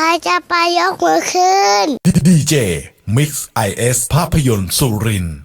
ครจะไปยกมือขึ้นดีเจมิกซ์ไอเอสภาพยนตร์สุรินทร์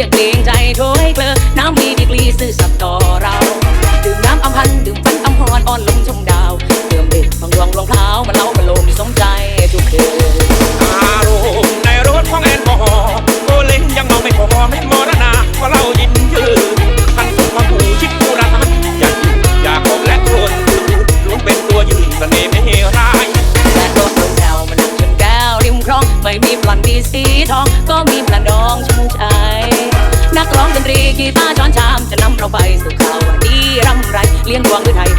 อย่าเกรงใจโทรให้เกลอ รีกีตาร์ช้อนชามจะนำเราไปสู่ข่าวดีร่ำไรเลี้ยงดวงหรือไทย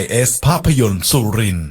IS ภาพยนตร์สุรินทร์